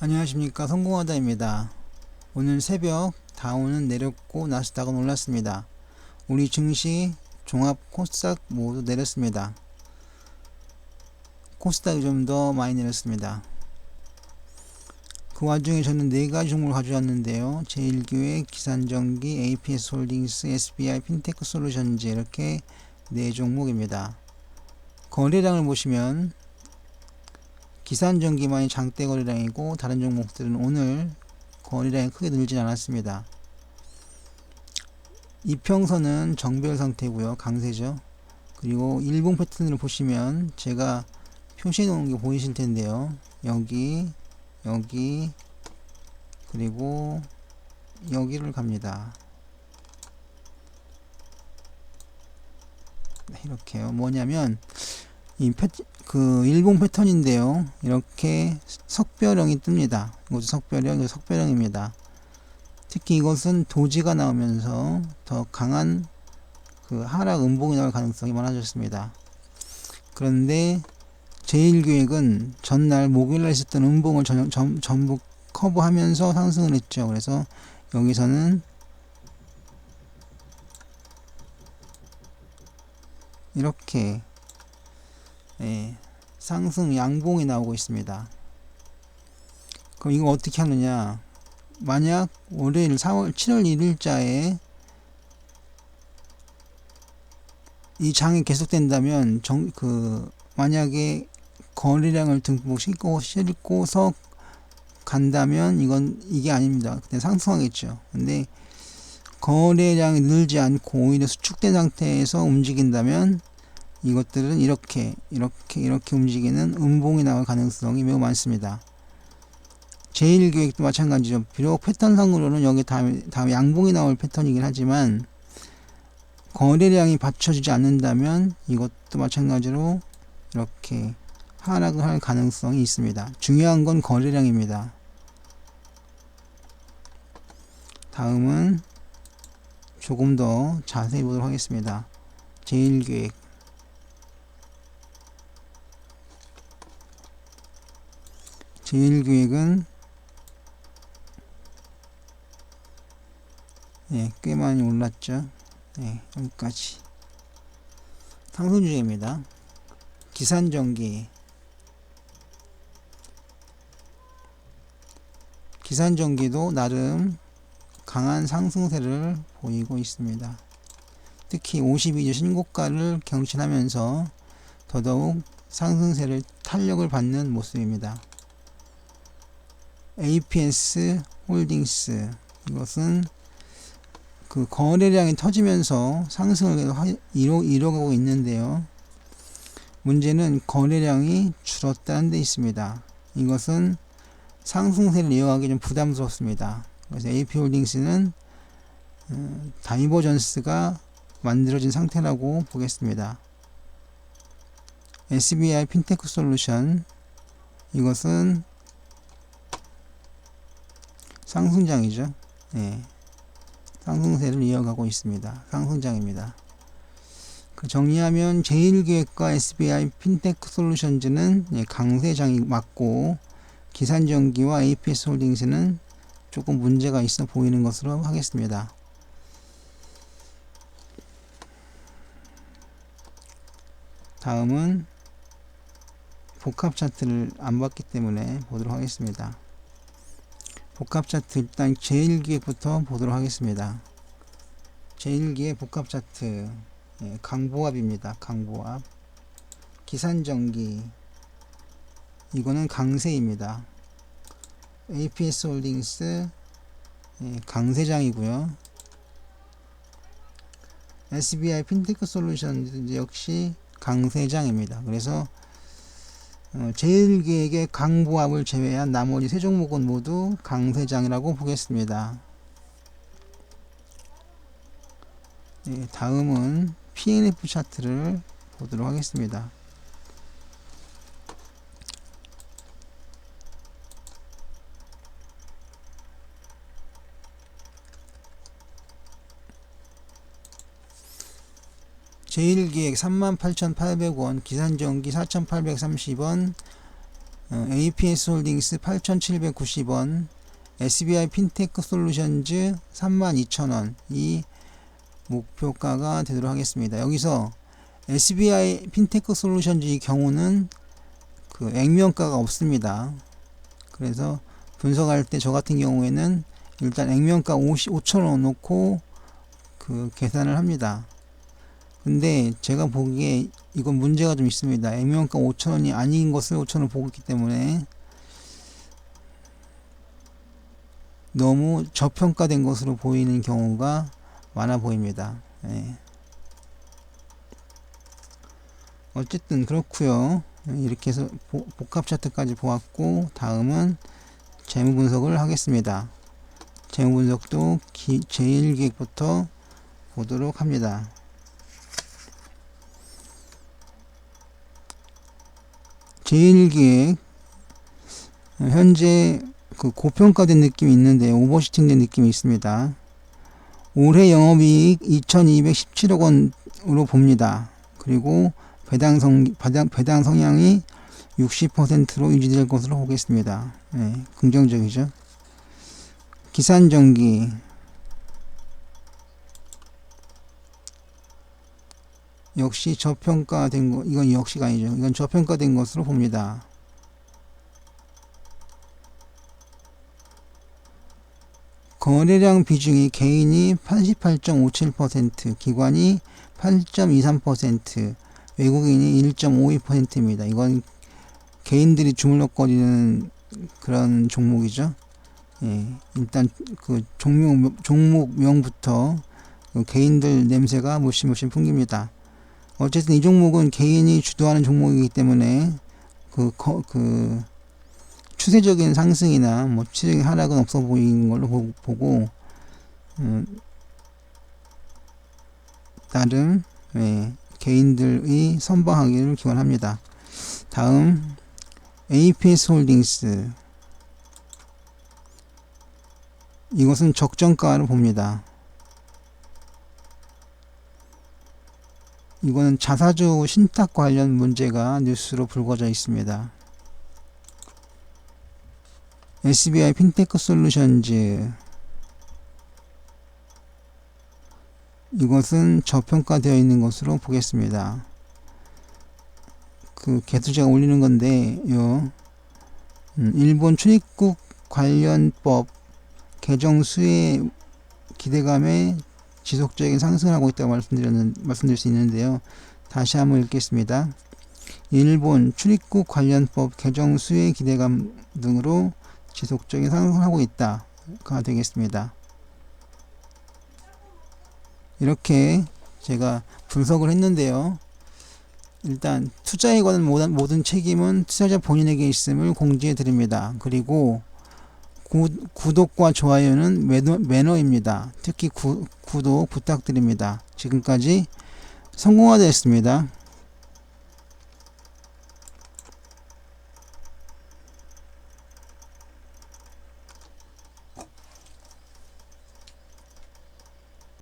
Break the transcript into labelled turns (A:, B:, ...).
A: 안녕하십니까 성공하다입니다. 오늘 새벽 다우는 내렸고 나스닥은 올랐습니다. 우리 증시 종합 코스닥 모두 내렸습니다. 코스닥이 좀 더 많이 내렸습니다. 그 와중에 저는 네 가지 종목을 가져왔는데요. 제1기획, 기산전기, APS 홀딩스, SBI, 핀테크 솔루션즈 이렇게 네 종목입니다. 거래량을 보시면 기산전기만이 장대 거래량이고 다른 종목들은 오늘 거래량이 크게 늘진 않았습니다. 이평선은 정별 상태고요. 강세죠. 그리고 일봉 패턴을 보시면 제가 표시해 놓은 게 보이실 텐데요. 여기 여기 그리고 여기를 갑니다. 네, 이렇게요. 뭐냐면 이 패, 그 일봉 패턴인데요. 이렇게 석별형이 뜹니다. 이것도 석별형, 이거 석별형입니다. 특히 이것은 도지가 나오면서 더 강한 그 하락 음봉이 나올 가능성이 많아졌습니다. 그런데 제1교획은 전날 목요일날 있었던 음봉을 전, 전, 전부 커버하면서 상승을 했죠. 그래서 여기서는 이렇게 예, 상승 양봉이 나오고 있습니다. 그럼 이거 어떻게 하느냐? 만약 월요일 4월 7월 1일자에 이 장이 계속된다면 정, 그 만약에 거래량을 듬뿍 싣고 싣고서 간다면 이건 이게 아닙니다. 그때 상승하겠죠. 근데 거래량이 늘지 않고 오히려 수축된 상태에서 움직인다면 이것들은 이렇게 이렇게 이렇게 움직이는 음봉이 나올 가능성이 매우 많습니다. 제1교획도 마찬가지죠. 비록 패턴상으로는 여기 다음에, 다음에 양봉이 나올 패턴이긴 하지만 거래량이 받쳐지지 않는다면 이것도 마찬가지로 이렇게 하락을 할 가능성이 있습니다. 중요한 건 거래량입니다. 다음은 조금 더 자세히 보도록 하겠습니다. 제1계획 제1계획은 예, 꽤 많이 올랐죠. 예, 여기까지. 상승 중입니다. 기산전기 기산전기도 나름 강한 상승세를 보이고 있습니다. 특히 52주 신고가를 경신하면서 더더욱 상승세를 탄력을 받는 모습입니다. APS 홀딩스 이것은 그 거래량이 터지면서 상승을 이뤄, 이뤄가고 있는데요. 문제는 거래량이 줄었다는 데 있습니다. 이것은 상승세를 이어가기 좀 부담스럽습니다. 그래서 AP홀딩스는 어, 다이버전스가 만들어진 상태라고 보겠습니다. SBI 핀테크 솔루션 이것은 상승장이죠. 예. 상승세를 이어가고 있습니다. 상승장입니다. 그 정리하면 제1기획과 SBI 핀테크 솔루션즈는 예, 강세장이 맞고 기산전기와 APS 홀딩스는 조금 문제가 있어 보이는 것으로 하겠습니다. 다음은 복합 차트를 안 봤기 때문에 보도록 하겠습니다. 복합 차트 일단 제1기획부터 보도록 하겠습니다. 제1기획 복합 차트 예, 강보합입니다. 강보합 기산전기 이거는 강세입니다. APS 홀딩스 예, 강세장이고요. SBI 핀테크 솔루션 역시 강세장입니다. 그래서 어, 제1계획의 강보합을 제외한 나머지 세 종목은 모두 강세장이라고 보겠습니다. 네, 다음은 PNF 차트를 보도록 하겠습니다. 제1기획 38,800원, 기산전기 4,830원, 어, APS 홀딩스 8,790원, SBI 핀테크 솔루션즈 32,000원 이 목표가가 되도록 하겠습니다. 여기서 SBI 핀테크 솔루션즈의 경우는 그 액면가가 없습니다. 그래서 분석할 때 저 같은 경우에는 일단 액면가 50, 5,000원 놓고 그 계산을 합니다. 근데 제가 보기에 이건 문제가 좀 있습니다. 액면가 5,000원이 아닌 것을 5,000원 보고 있기 때문에 너무 저평가된 것으로 보이는 경우가 많아 보입니다. 예. 어쨌든 그렇고요. 이렇게 해서 보- 복합 차트까지 보았고 다음은 재무 분석을 하겠습니다. 재무 분석도 기, 제1기획부터 보도록 합니다. 제1기획 현재 그 고평가된 느낌이 있는데 오버시팅된 느낌이 있습니다. 올해 영업이익 2,217억 원으로 봅니다. 그리고 배당 성 배당, 배당 성향이 60%로 유지될 것으로 보겠습니다. 네, 긍정적이죠. 기산전기 역시 저평가된 거 이건 역시가 아니죠. 이건 저평가된 것으로 봅니다. 거래량 비중이 개인이 88.57%, 기관이 8.23%, 외국인이 1.52%입니다. 이건 개인들이 주물럭거리는 그런 종목이죠. 예, 일단 그 종목 종목명부터 그 개인들 냄새가 물씬물씬 풍깁니다. 어쨌든 이 종목은 개인이 주도하는 종목이기 때문에 그, 거, 그 추세적인 상승이나 뭐 추세적인 하락은 없어 보이는 걸로 보, 보고 음, 나름 예, 개인들의 선방하기를 기원합니다. 다음 APS 홀딩스 이것은 적정가로 봅니다. 이거는 자사주 신탁 관련 문제가 뉴스로 불거져 있습니다. SBI 핀테크 솔루션즈 이것은 저평가되어 있는 것으로 보겠습니다. 그 개수 제가 올리는 건데 요 음, 일본 출입국 관련법 개정 수혜 기대감에 지속적인 상승을 하고 있다고 말씀드렸는, 말씀드릴 수 있는데요. 다시 한번 읽겠습니다. 일본 출입국 관련법 개정 수혜 기대감 등으로 지속적인 상승을 하고 있다가 되겠습니다. 이렇게 제가 분석을 했는데요. 일단 투자에 관한 모든, 책임은 투자자 본인에게 있음을 공지해 드립니다. 그리고 구, 구독과 좋아요는 매너, 매너입니다. 특히 구, 구독 부탁드립니다. 지금까지 성공화되었습니다.